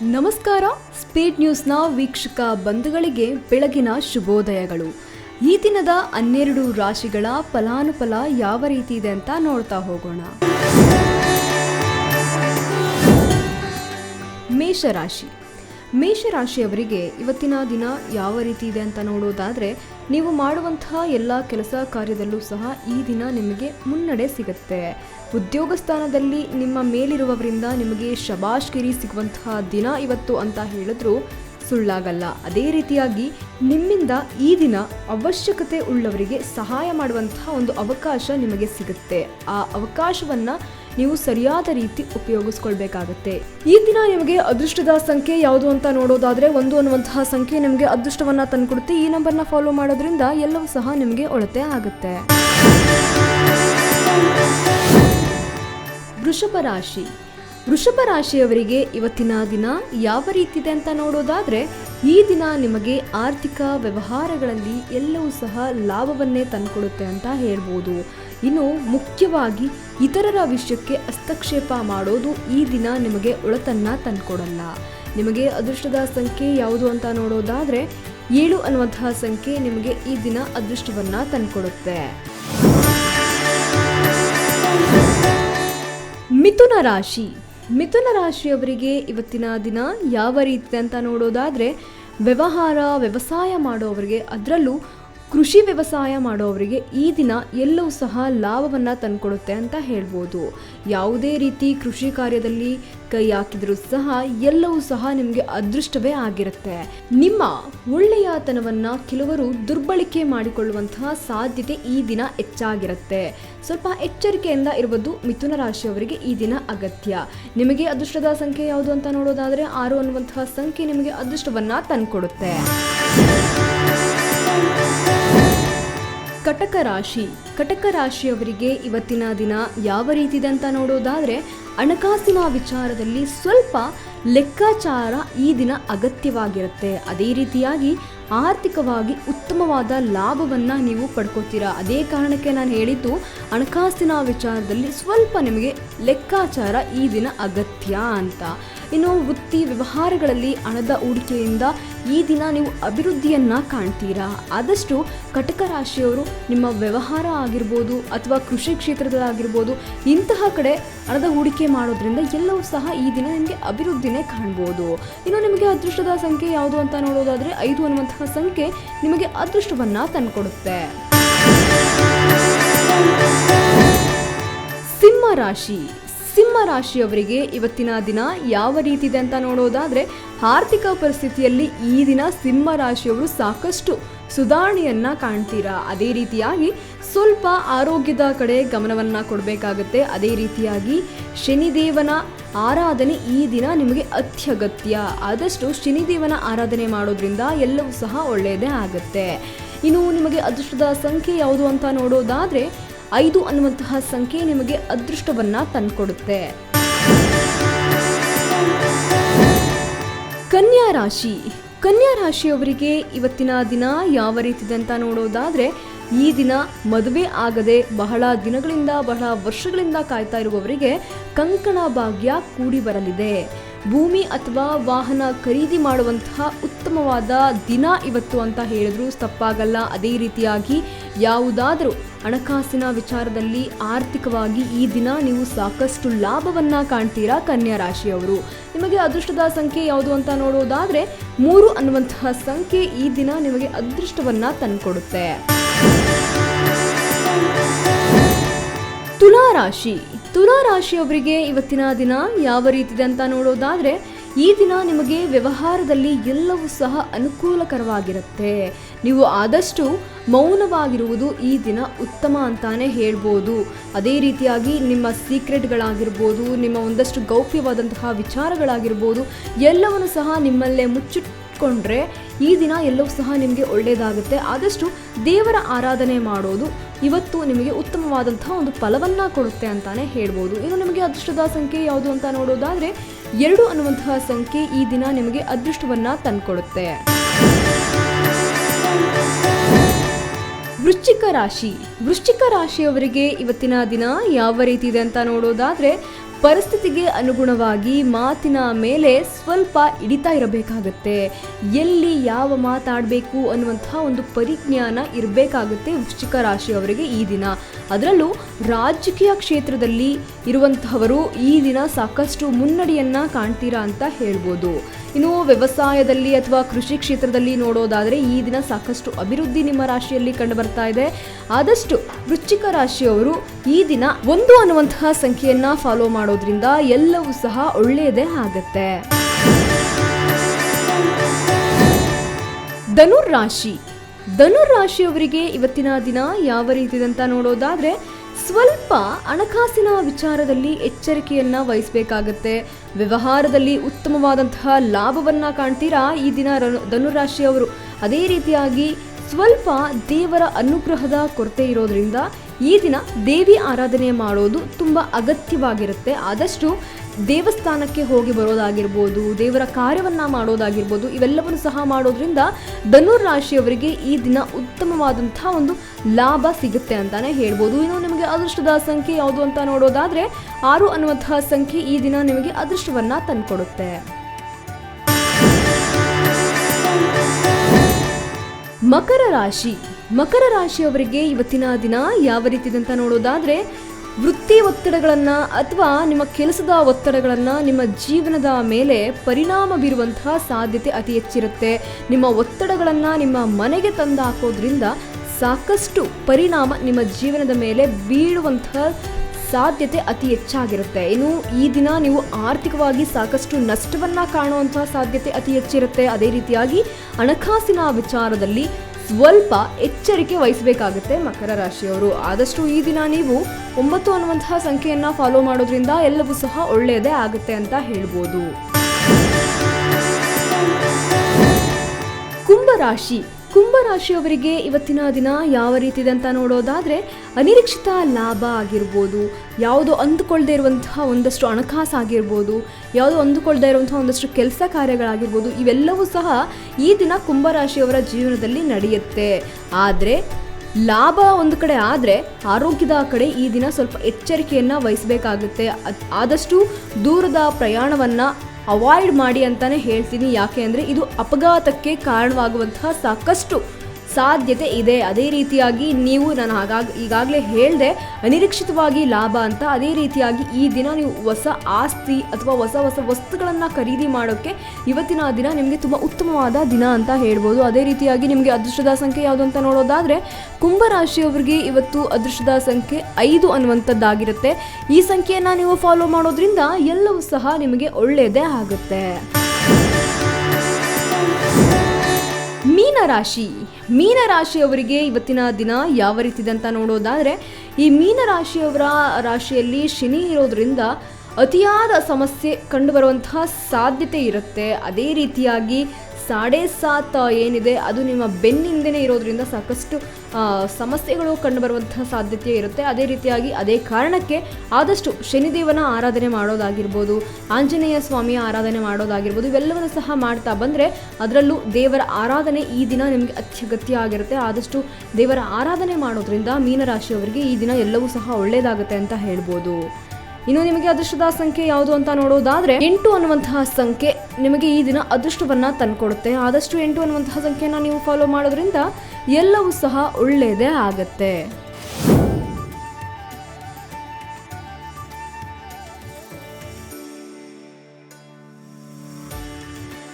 ನಮಸ್ಕಾರ. ಸ್ಪೀಡ್ ನ್ಯೂಸ್ನ ವೀಕ್ಷಕ ಬಂಧುಗಳಿಗೆ ಬೆಳಗಿನ ಶುಭೋದಯಗಳು. ಈ ದಿನದ ಹನ್ನೆರಡು ರಾಶಿಗಳ ಫಲಾನುಫಲ ಯಾವ ರೀತಿ ಇದೆ ಅಂತ ನೋಡ್ತಾ ಹೋಗೋಣ. ಮೇಷರಾಶಿ. ಮೇಷರಾಶಿಯವರಿಗೆ ಇವತ್ತಿನ ದಿನ ಯಾವ ರೀತಿ ಇದೆ ಅಂತ ನೋಡೋದಾದರೆ, ನೀವು ಮಾಡುವಂತಹ ಎಲ್ಲ ಕೆಲಸ ಕಾರ್ಯದಲ್ಲೂ ಸಹ ಈ ದಿನ ನಿಮಗೆ ಮುನ್ನಡೆ ಸಿಗುತ್ತೆ. ಉದ್ಯೋಗ ಸ್ಥಾನದಲ್ಲಿ ನಿಮ್ಮ ಮೇಲಿರುವವರಿಂದ ನಿಮಗೆ ಶಬಾಷ್ಗಿರಿ ಸಿಗುವಂತಹ ದಿನ ಇವತ್ತು ಅಂತ ಹೇಳಿದ್ರು ಸುಳ್ಳಾಗಲ್ಲ. ಅದೇ ರೀತಿಯಾಗಿ ನಿಮ್ಮಿಂದ ಈ ದಿನ ಅವಶ್ಯಕತೆ ಉಳ್ಳವರಿಗೆ ಸಹಾಯ ಮಾಡುವಂತಹ ಒಂದು ಅವಕಾಶ ನಿಮಗೆ ಸಿಗುತ್ತೆ. ಆ ಅವಕಾಶವನ್ನ ನೀವು ಸರಿಯಾದ ರೀತಿ ಉಪಯೋಗಿಸ್ಕೊಳ್ಬೇಕಾಗತ್ತೆ. ಈ ದಿನ ನಿಮಗೆ ಅದೃಷ್ಟದ ಸಂಖ್ಯೆ ಯಾವುದು ಅಂತ ನೋಡೋದಾದ್ರೆ ಒಂದು ಅನ್ನುವಂತಹ ಸಂಖ್ಯೆ ನಿಮಗೆ ಅದೃಷ್ಟವನ್ನ ತಂದ್ಕೊಡುತ್ತೆ. ಈ ನಂಬರ್ನ ಫಾಲೋ ಮಾಡೋದ್ರಿಂದ ಎಲ್ಲವೂ ಸಹ ನಿಮಗೆ ಒಳತೆ ಆಗುತ್ತೆ. ವೃಷಭ ರಾಶಿ. ವೃಷಭ ರಾಶಿಯವರಿಗೆ ಇವತ್ತಿನ ದಿನ ಯಾವ ರೀತಿ ಇದೆ ಅಂತ ನೋಡೋದಾದ್ರೆ ಈ ದಿನ ನಿಮಗೆ ಆರ್ಥಿಕ ವ್ಯವಹಾರಗಳಲ್ಲಿ ಎಲ್ಲವೂ ಸಹ ಲಾಭವನ್ನೇ ತಂದುಕೊಡುತ್ತೆ ಅಂತ ಹೇಳ್ಬೋದು. ಇನ್ನು ಮುಖ್ಯವಾಗಿ ಇತರರ ವಿಷಯಕ್ಕೆ ಹಸ್ತಕ್ಷೇಪ ಮಾಡೋದು ಈ ದಿನ ನಿಮಗೆ ಒಳತನ್ನ ತಂದುಕೊಡಲ್ಲ. ನಿಮಗೆ ಅದೃಷ್ಟದ ಸಂಖ್ಯೆ ಯಾವುದು ಅಂತ ನೋಡೋದಾದ್ರೆ ಏಳು ಅನ್ನುವಂತಹ ಸಂಖ್ಯೆ ನಿಮಗೆ ಈ ದಿನ ಅದೃಷ್ಟವನ್ನ ತಂದುಕೊಡುತ್ತೆ. ಮಿಥುನ ರಾಶಿ. ಮಿಥುನ ರಾಶಿಯವರಿಗೆ ಇವತ್ತಿನ ದಿನ ಯಾವ ರೀತಿ ಅಂತ ನೋಡೋದಾದರೆ ವ್ಯವಹಾರ ವ್ಯವಸಾಯ ಮಾಡೋವರಿಗೆ ಅದರಲ್ಲೂ ಕೃಷಿ ವ್ಯವಸಾಯ ಮಾಡೋವರಿಗೆ ಈ ದಿನ ಎಲ್ಲವೂ ಸಹ ಲಾಭವನ್ನು ತಂದುಕೊಡುತ್ತೆ ಅಂತ ಹೇಳ್ಬೋದು. ಯಾವುದೇ ರೀತಿ ಕೃಷಿ ಕಾರ್ಯದಲ್ಲಿ ಕೈ ಹಾಕಿದರೂ ಸಹ ಎಲ್ಲವೂ ಸಹ ನಿಮಗೆ ಅದೃಷ್ಟವೇ ಆಗಿರುತ್ತೆ. ನಿಮ್ಮ ಒಳ್ಳೆಯತನವನ್ನು ಕೆಲವರು ದುರ್ಬಳಕೆ ಮಾಡಿಕೊಳ್ಳುವಂತಹ ಸಾಧ್ಯತೆ ಈ ದಿನ ಹೆಚ್ಚಾಗಿರುತ್ತೆ. ಸ್ವಲ್ಪ ಎಚ್ಚರಿಕೆಯಿಂದ ಇರುವುದು ಮಿಥುನ ರಾಶಿಯವರಿಗೆ ಈ ದಿನ ಅಗತ್ಯ. ನಿಮಗೆ ಅದೃಷ್ಟದ ಸಂಖ್ಯೆ ಯಾವುದು ಅಂತ ನೋಡೋದಾದರೆ ಆರು ಅನ್ನುವಂತಹ ಸಂಖ್ಯೆ ನಿಮಗೆ ಅದೃಷ್ಟವನ್ನು ತಂದುಕೊಡುತ್ತೆ. ಕಟಕ ರಾಶಿ. ಕಟಕ ರಾಶಿಯವರಿಗೆ ಇವತ್ತಿನ ದಿನ ಯಾವ ರೀತಿದೆ ಅಂತ ನೋಡೋದಾದರೆ, ಹಣಕಾಸಿನ ವಿಚಾರದಲ್ಲಿ ಸ್ವಲ್ಪ ಲೆಕ್ಕಾಚಾರ ಈ ದಿನ ಅಗತ್ಯವಾಗಿರುತ್ತೆ. ಅದೇ ರೀತಿಯಾಗಿ ಆರ್ಥಿಕವಾಗಿ ಉತ್ತಮವಾದ ಲಾಭವನ್ನು ನೀವು ಪಡ್ಕೋತೀರಾ. ಅದೇ ಕಾರಣಕ್ಕೆ ನಾನು ಹೇಳಿದ್ದು, ಹಣಕಾಸಿನ ವಿಚಾರದಲ್ಲಿ ಸ್ವಲ್ಪ ನಿಮಗೆ ಲೆಕ್ಕಾಚಾರ ಈ ದಿನ ಅಗತ್ಯ ಅಂತ. ಇನ್ನು ವೃತ್ತಿ ವ್ಯವಹಾರಗಳಲ್ಲಿ ಹಣದ ಹೂಡಿಕೆಯಿಂದ ಈ ದಿನ ನೀವು ಅಭಿವೃದ್ಧಿಯನ್ನ ಕಾಣ್ತೀರಾ? ಆದಷ್ಟು ಕಟಕ ರಾಶಿಯವರು ನಿಮ್ಮ ವ್ಯವಹಾರ ಆಗಿರ್ಬೋದು ಅಥವಾ ಕೃಷಿ ಕ್ಷೇತ್ರದಾಗಿರ್ಬೋದು ಇಂತಹ ಕಡೆ ಹಣದ ಹೂಡಿಕೆ ಮಾಡೋದ್ರಿಂದ ಎಲ್ಲವೂ ಸಹ ಈ ದಿನ ನಿಮಗೆ ಅಭಿವೃದ್ಧಿನೇ ಕಾಣ್ಬೋದು. ಇನ್ನು ನಿಮಗೆ ಅದೃಷ್ಟದ ಸಂಖ್ಯೆ ಯಾವುದು ಅಂತ ನೋಡೋದಾದರೆ, ಐದು ಅನ್ನುವಂತಹ ಸಂಖ್ಯೆ ನಿಮಗೆ ಅದೃಷ್ಟವನ್ನ ತಂದುಕೊಡುತ್ತೆ. ಸಿಂಹ ರಾಶಿ. ಸಿಂಹ ರಾಶಿಯವರಿಗೆ ಇವತ್ತಿನ ದಿನ ಯಾವ ರೀತಿ ಇದೆ ಅಂತ ನೋಡೋದಾದ್ರೆ ಆರ್ಥಿಕ ಪರಿಸ್ಥಿತಿಯಲ್ಲಿ ಈ ದಿನ ಸಿಂಹ ರಾಶಿಯವರು ಸಾಕಷ್ಟು ಸುಧಾರಣೆಯನ್ನ ಕಾಣ್ತೀರಾ? ಅದೇ ರೀತಿಯಾಗಿ ಸ್ವಲ್ಪ ಆರೋಗ್ಯದ ಕಡೆ ಗಮನವನ್ನ ಕೊಡಬೇಕಾಗತ್ತೆ. ಅದೇ ರೀತಿಯಾಗಿ ಶನಿದೇವನ ಆರಾಧನೆ ಈ ದಿನ ನಿಮಗೆ ಅತ್ಯಗತ್ಯ. ಆದಷ್ಟು ಶನಿದೇವನ ಆರಾಧನೆ ಮಾಡೋದ್ರಿಂದ ಎಲ್ಲವೂ ಸಹ ಒಳ್ಳೆಯದೇ ಆಗುತ್ತೆ. ಇನ್ನು ನಿಮಗೆ ಅದೃಷ್ಟದ ಸಂಖ್ಯೆ ಯಾವುದು ಅಂತ ನೋಡೋದಾದ್ರೆ ಐದು ಅನ್ನುವಂತಹ ಸಂಖ್ಯೆ ನಿಮಗೆ ಅದೃಷ್ಟವನ್ನ ತಂದುಕೊಡುತ್ತೆ. ಕನ್ಯಾ ರಾಶಿ. ಕನ್ಯಾ ರಾಶಿಯವರಿಗೆ ಇವತ್ತಿನ ದಿನ ಯಾವ ರೀತಿ ಅಂತ ನೋಡೋದಾದ್ರೆ, ಈ ದಿನ ಮದುವೆ ಆಗದೆ ಬಹಳ ದಿನಗಳಿಂದ ಬಹಳ ವರ್ಷಗಳಿಂದ ಕಾಯ್ತಾ ಇರುವವರಿಗೆ ಕಂಕಣ ಭಾಗ್ಯ ಕೂಡಿ ಬರಲಿದೆ. ಭೂಮಿ ಅಥವಾ ವಾಹನ ಖರೀದಿ ಮಾಡುವಂತಹ ಉತ್ತಮವಾದ ದಿನ ಇವತ್ತು ಅಂತ ಹೇಳಿದ್ರು. ತಪ್ಪಾಗಲ್ಲ. ಅದೇ ರೀತಿಯಾಗಿ ಯಾವುದಾದರೂ ಹಣಕಾಸಿನ ವಿಚಾರದಲ್ಲಿ ಆರ್ಥಿಕವಾಗಿ ಈ ದಿನ ನೀವು ಸಾಕಷ್ಟು ಲಾಭವನ್ನ ಕಾಣ್ತೀರಾ ಕನ್ಯಾ ರಾಶಿಯವರು. ನಿಮಗೆ ಅದೃಷ್ಟದ ಸಂಖ್ಯೆ ಯಾವುದು ಅಂತ ನೋಡೋದಾದ್ರೆ ಮೂರು ಅನ್ನುವಂತಹ ಸಂಖ್ಯೆ ಈ ದಿನ ನಿಮಗೆ ಅದೃಷ್ಟವನ್ನ ತಂದುಕೊಡುತ್ತೆ. ತುಲಾ ರಾಶಿ ತುಲಾ ರಾಶಿಯವರಿಗೆ ಇವತ್ತಿನ ದಿನ ಯಾವ ರೀತಿದೆ ಅಂತ ನೋಡೋದಾದ್ರೆ, ಈ ದಿನ ನಿಮಗೆ ವ್ಯವಹಾರದಲ್ಲಿ ಎಲ್ಲವೂ ಸಹ ಅನುಕೂಲಕರವಾಗಿರುತ್ತೆ. ನೀವು ಆದಷ್ಟು ಮೌನವಾಗಿರುವುದು ಈ ದಿನ ಉತ್ತಮ ಅಂತಾನೆ ಹೇಳ್ಬೋದು. ಅದೇ ರೀತಿಯಾಗಿ ನಿಮ್ಮ ಸೀಕ್ರೆಟ್ಗಳಾಗಿರ್ಬೋದು, ನಿಮ್ಮ ಒಂದಷ್ಟು ಗೌಪ್ಯವಾದಂತಹ ವಿಚಾರಗಳಾಗಿರ್ಬೋದು, ಎಲ್ಲವನ್ನು ಸಹ ನಿಮ್ಮಲ್ಲೇ ಮುಚ್ಚಿಟ್ಕೊಂಡ್ರೆ ಈ ದಿನ ಎಲ್ಲವೂ ಸಹ ನಿಮಗೆ ಒಳ್ಳೆಯದಾಗುತ್ತೆ ಆದಷ್ಟು ದೇವರ ಆರಾಧನೆ ಮಾಡೋದು ಇವತ್ತು ನಿಮಗೆ ಉತ್ತಮವಾದಂತಹ ಒಂದು ಫಲವನ್ನು ಕೊಡುತ್ತೆ ಅಂತಾನೆ ಹೇಳ್ಬೋದು. ಇನ್ನು ನಿಮಗೆ ಅದೃಷ್ಟದ ಸಂಖ್ಯೆ ಯಾವುದು ಅಂತ ನೋಡೋದಾದ್ರೆ, ಎರಡು ಅನ್ನುವಂತಹ ಸಂಖ್ಯೆ ಈ ದಿನ ನಿಮಗೆ ಅದೃಷ್ಟವನ್ನ ತಂದುಕೊಡುತ್ತೆ. ವೃಶ್ಚಿಕ ರಾಶಿ. ವೃಶ್ಚಿಕ ರಾಶಿಯವರಿಗೆ ಇವತ್ತಿನ ದಿನ ಯಾವ ರೀತಿ ಇದೆ ಅಂತ ನೋಡೋದಾದ್ರೆ ಪರಿಸ್ಥಿತಿಗೆ ಅನುಗುಣವಾಗಿ ಮಾತಿನ ಮೇಲೆ ಸ್ವಲ್ಪ ಹಿಡಿತಾ ಇರಬೇಕಾಗತ್ತೆ. ಎಲ್ಲಿ ಯಾವ ಮಾತಾಡಬೇಕು ಅನ್ನುವಂತಹ ಒಂದು ಪರಿಜ್ಞಾನ ಇರಬೇಕಾಗುತ್ತೆ ವೃಶ್ಚಿಕ ರಾಶಿಯವರಿಗೆ ಈ ದಿನ. ಅದರಲ್ಲೂ ರಾಜಕೀಯ ಕ್ಷೇತ್ರದಲ್ಲಿ ಇರುವಂತಹವರು ಈ ದಿನ ಸಾಕಷ್ಟು ಮುನ್ನಡೆಯನ್ನ ಕಾಣ್ತೀರಾ ಅಂತ ಹೇಳ್ಬೋದು. ಇನ್ನು ವ್ಯವಸಾಯದಲ್ಲಿ ಅಥವಾ ಕೃಷಿ ಕ್ಷೇತ್ರದಲ್ಲಿ ನೋಡೋದಾದರೆ ಈ ದಿನ ಸಾಕಷ್ಟು ಅಭಿವೃದ್ಧಿ ನಿಮ್ಮ ರಾಶಿಯಲ್ಲಿ ಕಂಡು ಬರ್ತಾ ಇದೆ. ಆದಷ್ಟು ವೃಶ್ಚಿಕ ರಾಶಿಯವರು ಈ ದಿನ ಒಂದು ಅನ್ನುವಂತಹ ಸಂಖ್ಯೆಯನ್ನ ಫಾಲೋ ಮಾಡೋದ್ರಿಂದ ಎಲ್ಲವೂ ಸಹ ಒಳ್ಳೆಯದೇ ಆಗತ್ತೆ. ಧನುರ್ ರಾಶಿ ಧನುರ್ ರಾಶಿಯವರಿಗೆ ಇವತ್ತಿನ ದಿನ ಯಾವ ರೀತಿ ಅಂತ ನೋಡೋದಾದ್ರೆ ಸ್ವಲ್ಪ ಹಣಕಾಸಿನ ವಿಚಾರದಲ್ಲಿ ಎಚ್ಚರಿಕೆಯನ್ನ ವಹಿಸಬೇಕಾಗತ್ತೆ. ವ್ಯವಹಾರದಲ್ಲಿ ಉತ್ತಮವಾದಂತಹ ಲಾಭವನ್ನ ಕಾಣ್ತೀರಾ? ಈ ದಿನ ಧನುರಾಶಿಯವರು ಅದೇ ರೀತಿಯಾಗಿ ಸ್ವಲ್ಪ ದೇವರ ಅನುಗ್ರಹದ ಕೊರತೆ ಇರೋದ್ರಿಂದ ಈ ದಿನ ದೇವಿ ಆರಾಧನೆ ಮಾಡೋದು ತುಂಬ ಅಗತ್ಯವಾಗಿರುತ್ತೆ. ಆದಷ್ಟು ದೇವಸ್ಥಾನಕ್ಕೆ ಹೋಗಿ ಬರೋದಾಗಿರ್ಬೋದು, ದೇವರ ಕಾರ್ಯವನ್ನು ಮಾಡೋದಾಗಿರ್ಬೋದು, ಇವೆಲ್ಲವನ್ನು ಸಹ ಮಾಡೋದ್ರಿಂದ ಧನುರ್ ರಾಶಿಯವರಿಗೆ ಈ ದಿನ ಉತ್ತಮವಾದಂಥ ಒಂದು ಲಾಭ ಸಿಗುತ್ತೆ ಅಂತಲೇ ಹೇಳ್ಬೋದು. ಇನ್ನು ನಿಮಗೆ ಅದೃಷ್ಟದ ಸಂಖ್ಯೆ ಯಾವುದು ಅಂತ ನೋಡೋದಾದರೆ, ಆರು ಅನ್ನುವಂತಹ ಸಂಖ್ಯೆ ಈ ದಿನ ನಿಮಗೆ ಅದೃಷ್ಟವನ್ನು ತಂದ್ಕೊಡುತ್ತೆ. ಮಕರ ರಾಶಿ. ಮಕರ ರಾಶಿಯವರಿಗೆ ಇವತ್ತಿನ ದಿನ ಯಾವ ರೀತಿದಂತ ನೋಡೋದಾದ್ರೆ, ವೃತ್ತಿ ಒತ್ತಡಗಳನ್ನು ಅಥವಾ ನಿಮ್ಮ ಕೆಲಸದ ಒತ್ತಡಗಳನ್ನು ನಿಮ್ಮ ಜೀವನದ ಮೇಲೆ ಪರಿಣಾಮ ಬೀರುವಂತಹ ಸಾಧ್ಯತೆ ಅತಿ ಹೆಚ್ಚಿರುತ್ತೆ. ನಿಮ್ಮ ಒತ್ತಡಗಳನ್ನು ನಿಮ್ಮ ಮನೆಗೆ ತಂದು ಹಾಕೋದ್ರಿಂದ ಸಾಕಷ್ಟು ಪರಿಣಾಮ ನಿಮ್ಮ ಜೀವನದ ಮೇಲೆ ಬೀಳುವಂತಹ ಸಾಧ್ಯತೆ ಅತಿ ಹೆಚ್ಚಾಗಿರುತ್ತೆ. ಇನ್ನು ಈ ದಿನ ನೀವು ಆರ್ಥಿಕವಾಗಿ ಸಾಕಷ್ಟು ನಷ್ಟವನ್ನ ಕಾಣುವಂತಹ ಸಾಧ್ಯತೆ ಅತಿ ಹೆಚ್ಚಿರುತ್ತೆ. ಅದೇ ರೀತಿಯಾಗಿ ಹಣಕಾಸಿನ ವಿಚಾರದಲ್ಲಿ ಸ್ವಲ್ಪ ಎಚ್ಚರಿಕೆ ವಹಿಸಬೇಕಾಗುತ್ತೆ ಮಕರ ರಾಶಿಯವರು. ಆದಷ್ಟು ಈ ದಿನ ನೀವು ಒಂಬತ್ತು ಅನ್ನುವಂತಹ ಸಂಖ್ಯೆಯನ್ನ ಫಾಲೋ ಮಾಡೋದ್ರಿಂದ ಎಲ್ಲವೂ ಸಹ ಒಳ್ಳೆಯದೇ ಆಗುತ್ತೆ ಅಂತ ಹೇಳ್ಬೋದು. ಕುಂಭರಾಶಿ ಕುಂಭರಾಶಿಯವರಿಗೆ ಇವತ್ತಿನ ದಿನ ಯಾವ ರೀತಿ ಇದೆ ಅಂತ ನೋಡೋದಾದ್ರೆ ಅನಿರೀಕ್ಷಿತ ಲಾಭ ಆಗಿರ್ಬೋದು. ಯಾವುದೋ ಅಂದುಕೊಳ್ಳದೆ ಇರುವಂತಹ ಒಂದಷ್ಟು ಹಣಕಾಸು ಆಗಿರ್ಬೋದು, ಯಾವುದೋ ಅಂದುಕೊಳ್ಳದೆ ಇರುವಂತಹ ಒಂದಷ್ಟು ಕೆಲಸ ಕಾರ್ಯಗಳಾಗಿರ್ಬೋದು, ಇವೆಲ್ಲವೂ ಸಹ ಈ ದಿನ ಕುಂಭರಾಶಿಯವರ ಜೀವನದಲ್ಲಿ ನಡೆಯುತ್ತೆ. ಆದರೆ ಲಾಭ ಒಂದು ಕಡೆ ಆದರೆ ಆರೋಗ್ಯದ ಕಡೆ ಈ ದಿನ ಸ್ವಲ್ಪ ಎಚ್ಚರಿಕೆಯನ್ನು ವಹಿಸಬೇಕಾಗುತ್ತೆ. ಆದಷ್ಟು ದೂರದ ಪ್ರಯಾಣವನ್ನು ಅವಾಯ್ಡ್ ಮಾಡಿ ಅಂತಾನೆ ಹೇಳ್ತೀನಿ. ಯಾಕೆ ಅಂದರೆ ಇದು ಅಪಘಾತಕ್ಕೆ ಕಾರಣವಾಗುವಂತಹ ಸಾಕಷ್ಟು ಸಾಧ್ಯತೆ ಇದೆ. ಅದೇ ರೀತಿಯಾಗಿ ನೀವು ನಾನು ಹಾಗಾಗಿ, ಈಗಾಗಲೇ ಹೇಳಿದೆ, ಅನಿರೀಕ್ಷಿತವಾಗಿ ಲಾಭ ಅಂತ, ಅದೇ ರೀತಿಯಾಗಿ ಈ ದಿನ ನೀವು ಹೊಸ ಆಸ್ತಿ ಅಥವಾ ಹೊಸ ಹೊಸ ವಸ್ತುಗಳನ್ನು ಖರೀದಿ ಮಾಡೋಕ್ಕೆ ಇವತ್ತಿನ ದಿನ ನಿಮಗೆ ತುಂಬ ಉತ್ತಮವಾದ ದಿನ ಅಂತ ಹೇಳ್ಬೋದು. ಅದೇ ರೀತಿಯಾಗಿ ನಿಮಗೆ ಅದೃಷ್ಟದ ಸಂಖ್ಯೆ ಯಾವುದು ಅಂತ ನೋಡೋದಾದರೆ ಕುಂಭರಾಶಿಯವರಿಗೆ ಇವತ್ತು ಅದೃಷ್ಟದ ಸಂಖ್ಯೆ ಐದು ಅನ್ನುವಂಥದ್ದಾಗಿರುತ್ತೆ. ಈ ಸಂಖ್ಯೆಯನ್ನು ನೀವು ಫಾಲೋ ಮಾಡೋದ್ರಿಂದ ಎಲ್ಲವೂ ಸಹ ನಿಮಗೆ ಒಳ್ಳೆಯದೇ ಆಗುತ್ತೆ. ಮೀನರಾಶಿ. ಮೀನರಾಶಿಯವರಿಗೆ ಇವತ್ತಿನ ದಿನ ಯಾವ ರೀತಿ ಅಂತ ನೋಡೋದಾದರೆ, ಈ ಮೀನರಾಶಿಯವರ ರಾಶಿಯಲ್ಲಿ ಶನಿ ಇರೋದ್ರಿಂದ ಅತಿಯಾದ ಸಮಸ್ಯೆ ಕಂಡುಬರುವಂತಹ ಸಾಧ್ಯತೆ ಇರುತ್ತೆ. ಅದೇ ರೀತಿಯಾಗಿ ಸಾಡೆ ಸಾತ್ ಏನಿದೆ, ಅದು ನಿಮ್ಮ ಬೆನ್ನಿಂದನೇ ಇರೋದ್ರಿಂದ ಸಾಕಷ್ಟು ಸಮಸ್ಯೆಗಳು ಕಂಡುಬರುವಂತಹ ಸಾಧ್ಯತೆ ಇರುತ್ತೆ. ಅದೇ ರೀತಿಯಾಗಿ ಅದೇ ಕಾರಣಕ್ಕೆ ಆದಷ್ಟು ಶನಿದೇವನ ಆರಾಧನೆ ಮಾಡೋದಾಗಿರ್ಬೋದು, ಆಂಜನೇಯ ಸ್ವಾಮಿಯ ಆರಾಧನೆ ಮಾಡೋದಾಗಿರ್ಬೋದು, ಇವೆಲ್ಲವನ್ನು ಸಹ ಮಾಡ್ತಾ ಬಂದರೆ ಅದರಲ್ಲೂ ದೇವರ ಆರಾಧನೆ ಈ ದಿನ ನಿಮಗೆ ಅತ್ಯಗತ್ಯ ಆಗಿರುತ್ತೆ ಆದಷ್ಟು ದೇವರ ಆರಾಧನೆ ಮಾಡೋದ್ರಿಂದ ಮೀನರಾಶಿಯವರಿಗೆ ಈ ದಿನ ಎಲ್ಲವೂ ಸಹ ಒಳ್ಳೆಯದಾಗುತ್ತೆ ಅಂತ ಹೇಳ್ಬೋದು. ಇನ್ನು ನಿಮಗೆ ಅದೃಷ್ಟದ ಸಂಖ್ಯೆ ಯಾವುದು ಅಂತ ನೋಡೋದಾದ್ರೆ ಎಂಟು ಅನ್ನುವಂತಹ ಸಂಖ್ಯೆ ನಿಮಗೆ ಈ ದಿನ ಅದೃಷ್ಟವನ್ನ ತಂದುಕೊಡುತ್ತೆ. ಆದಷ್ಟು ಎಂಟು ಅನ್ನುವಂತಹ ಸಂಖ್ಯೆನ ನೀವು ಫಾಲೋ ಮಾಡೋದ್ರಿಂದ ಎಲ್ಲವೂ ಸಹ ಒಳ್ಳೆಯದೇ ಆಗತ್ತೆ.